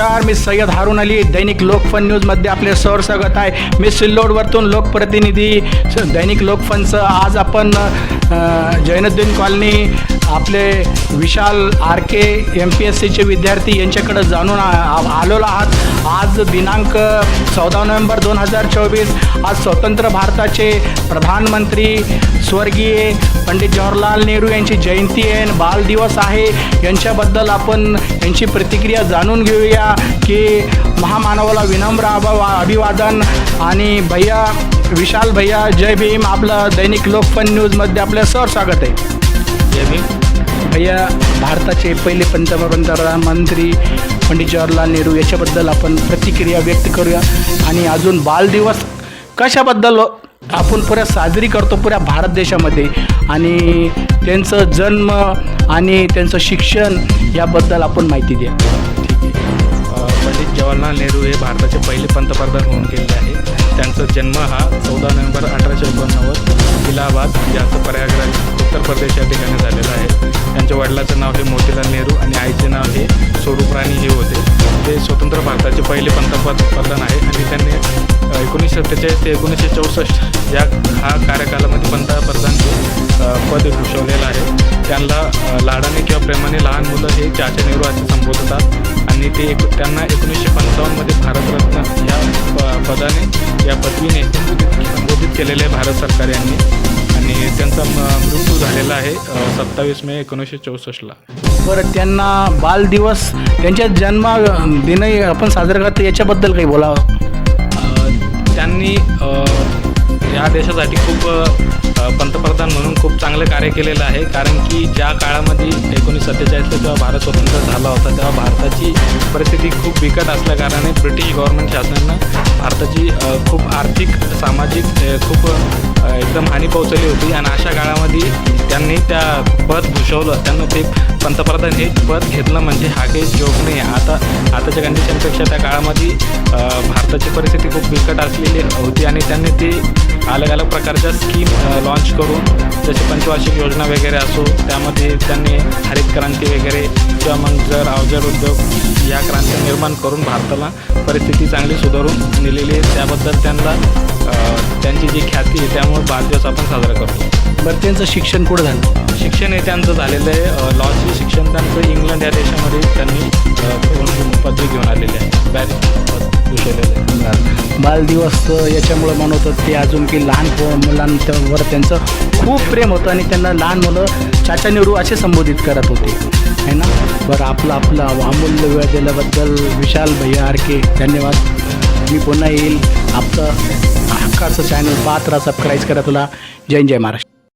नमस्कार मी सय्यद हारून अली दैनिक लोकफन न्यूजमध्ये आपले सर स्वागत आहे. मी सिल्लोडवरतून लोकप्रतिनिधी दैनिक लोकफनचं आज आपण जैनुद्दीन कॉलनी आपले Vishal R K M P S सीचे विद्यार्थी यांच्याकडे जाणून आ- आलेलो आहात. आज दिनांक चौदा नोव्हेंबर दोन हजार चोवीस आज स्वतंत्र भारताचे प्रधानमंत्री स्वर्गीय पंडित जवाहरलाल नेहरू यांची जयंती आहे बाल दिवस आहे. यांच्याबद्दल आपण यांची प्रतिक्रिया जाणून घेऊया की महामानवाला विनम्र अभ- अभिवादन आणि भैया विशाल भैया जय भीम. आपलं दैनिक लोकफन न्यूजमध्ये आपलं सर स्वागत आहे. जय भीम. भैया भारताचे पहिले पंतप्रधान मंत्री पंडित जवाहरलाल नेहरू याच्याबद्दल आपण प्रतिक्रिया व्यक्त करूया. आणि अजून बालदिवस कशाबद्दल आपण पुऱ्या साजरी करतो पुऱ्या भारत देशामध्ये? आणि त्यांचं जन्म आणि त्यांचं शिक्षण याबद्दल आपण माहिती द्या. पंडित जवाहरलाल नेहरू हे भारताचे पहिले पंतप्रधान होऊन गेले आहे त्यांचा जन्म हा चौदा नोव्हेंबर अठराशे एकोणनव्वद इलाहाबाद याचं प्रयागराज. उत्तर प्रदेश या ठिकाणी झालेलं आहे. त्यांच्या वडिलाचं नाव हे मोतीलाल नेहरू आणि आईचे नाव हे स्वरूपराणी हे होते. ते स्वतंत्र भारताचे पहिले पंतप्रधान आहे आणि त्यांनी एकोणीसशे सत्तेचाळीस ते एकोणीसशे चौसष्ट या हा कार्यकालामध्ये पंतप्रधानचे पद भूषवलेलं आहे. त्यांना लाडाने किंवा प्रेमाने लहान मुलं हे चाचा नेहरू असे संबोधतात आणि ते एक त्यांना एकोणीसशे पंचावन्नमध्ये भारतरत्न या प पदाने या पदवीने संबोधित केलेले आहे भारत सरकार यांनी. आहे सत्तावीस मे एकोणीसशे चौसष्टला. बरं त्यांना बालदिवस त्यांच्या जन्म दिनही आपण साजरा करतो याच्याबद्दल काही बोलावं? त्यांनी या देशासाठी खूप पंतप्रधान म्हणून खूप चांगलं कार्य केलेलं आहे. कारण की ज्या काळामध्ये एकोणीस सत्तेचाळीसला जेव्हा भारत स्वतंत्र झाला होता तेव्हा भारताची परिस्थिती खूप बिकट असल्याकारणाने ब्रिटिश गव्हर्नमेंट शासनानं भारताची खूप आर्थिक सामाजिक खूप एकदम हानी पोहोचवली होती. आणि अशा काळामध्ये त्यांनी त्या पद भूषवलं. त्यांना ते पंतप्रधान हे पद घेतलं म्हणजे हा काही जोक नाही आता आताच्या कंडिशनपेक्षा त्या काळामध्ये भारताची परिस्थिती खूप बिकट असलेली होती आणि त्यांनी ती अलग अलग प्रकारच्या स्कीम लॉन्च करून जसे पंचवार्षिक योजना वगैरे असो त्यामध्ये त्यांनी हरित क्रांती वगैरे किंवा मग जर अवजड उद्योग या क्रांती निर्माण करून भारताला परिस्थिती चांगली सुधारून दिलेली आहे. त्याबद्दल त्यांना त्यांची जी ख्याती आहे त्यामुळे पाच दिवस आपण साजरा करतो. बरं त्यांचं शिक्षण कुठं झालं? शिक्षण हे त्यांचं झालेलं आहे. लॉचे शिक्षण त्यांचं इंग्लंड या देशामध्ये त्यांनी पदवी घेऊन आलेले आहे. बॅरिस्टर. बालदिवस याच्यामुळं म्हणत ते अजून की लहान मुलांवर त्यांचं खूप प्रेम होतं आणि त्यांना लहान मुलं चाचा नेहरू असे संबोधित करत होते. है ना? बरं आपलं आपलं अमूल्य वेळ दिल्याबद्दल विशाल भैया आर के धन्यवाद. मी पुन्हा येईल. आपलं हक्काचं चॅनल पाहत राहा सबस्क्राईब करा तुला. जय जय महाराष्ट्र.